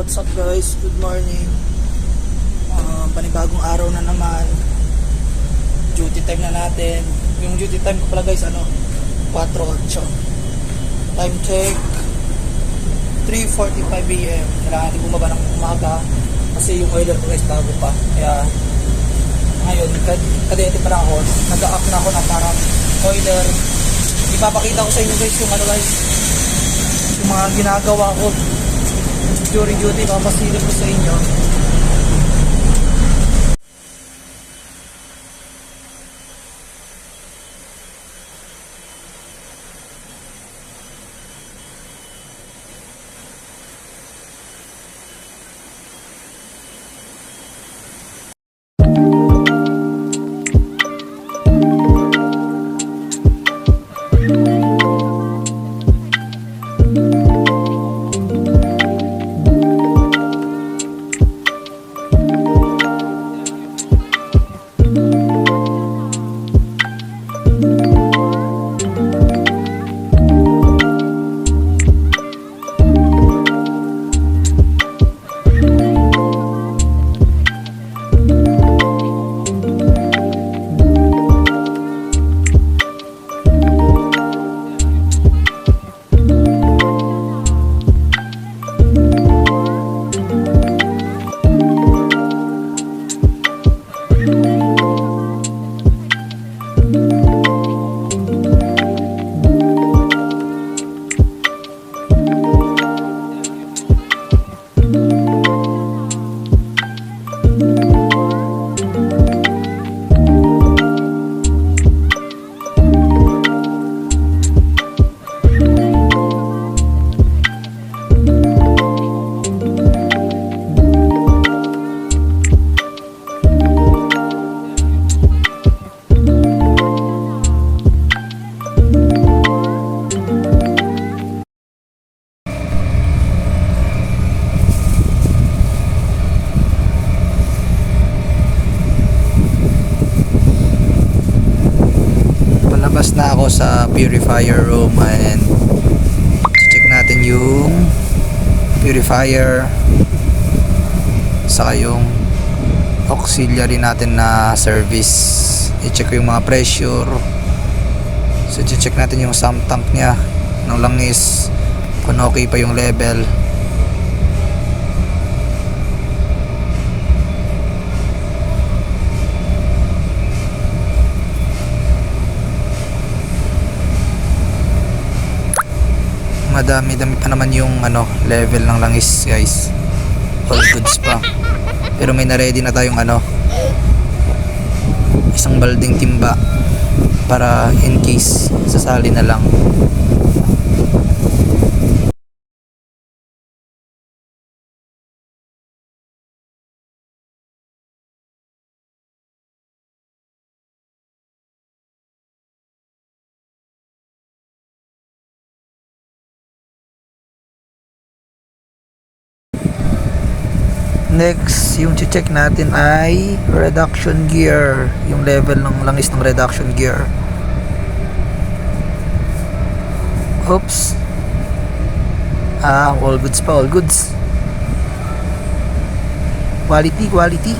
What's up guys? Good morning. Ah, panibagong araw na naman. Duty time na natin. Yung duty time ko pala guys, ano? 4.8. Time check. 3.45 a.m. Kailangan natin bumaba ng umaga. Kasi yung oiler ko guys bago pa. Kaya ngayon, kad kadete pa lang ako. Nag-up na ako ng parang oiler. Ipapakita ko sa inyo guys yung ano guys. Yung mga ginagawa ko during duty, papasilip ko sa inyo. Purifier room and check natin yung purifier. Saka yung auxiliary natin na service. I-check yung mga pressure. So check natin yung sump tank nya ng langis kung okay pa yung level madami dami pa naman yung ano level ng langis guys. All goods pa. Pero may na-ready na tayong ano isang balding timba para in case sasali na lang Next, yung check natin ay reduction gear. Yung level ng langis ng reduction gear. Oops. Ah, all goods pa, all goods. Quality, quality.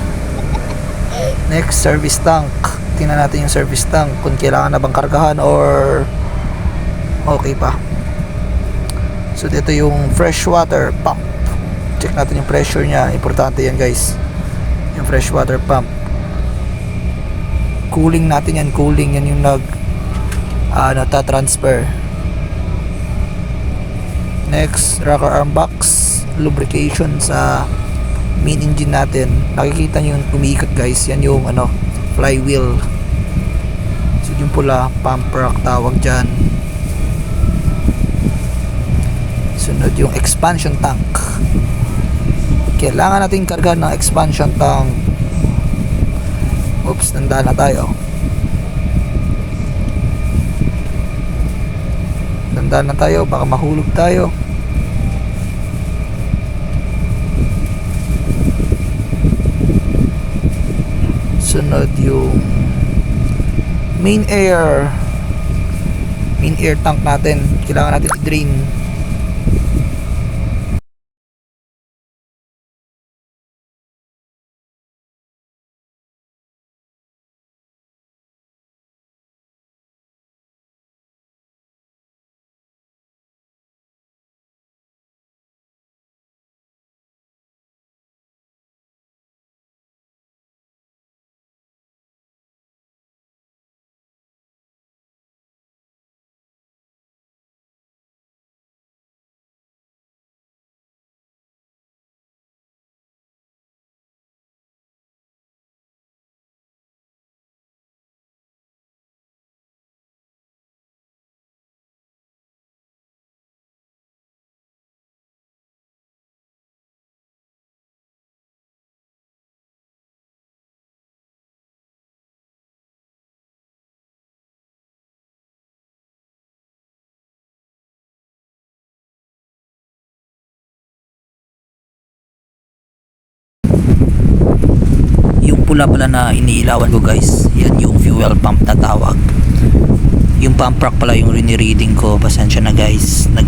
Next, service tank. Tingnan natin yung service tank kung kailangan na bang kargahan or okay pa. So, dito yung fresh water pump check natin yung pressure niya. Importante yan guys. Yung fresh water pump. Cooling natin yan. Cooling yan yung nag uh, nata-transfer next rocker arm box. Lubrication sa main engine natin. Nakikita nyo yung umiikot guys. Yan yung ano flywheel. So yung pula. Pump rack tawag dyan. Sunod yung expansion tank kailangan natin karga ng expansion tank oops nanda na tayo. Nanda na tayo baka mahulog tayo. Sunod yung main air. Main air tank natin. Kailangan natin i-drain pula pala na iniilawan ko guys. Yan yung fuel pump na tawag. Yung pump rack pala yung rini-reading ko. Pasensya na guys. Lang.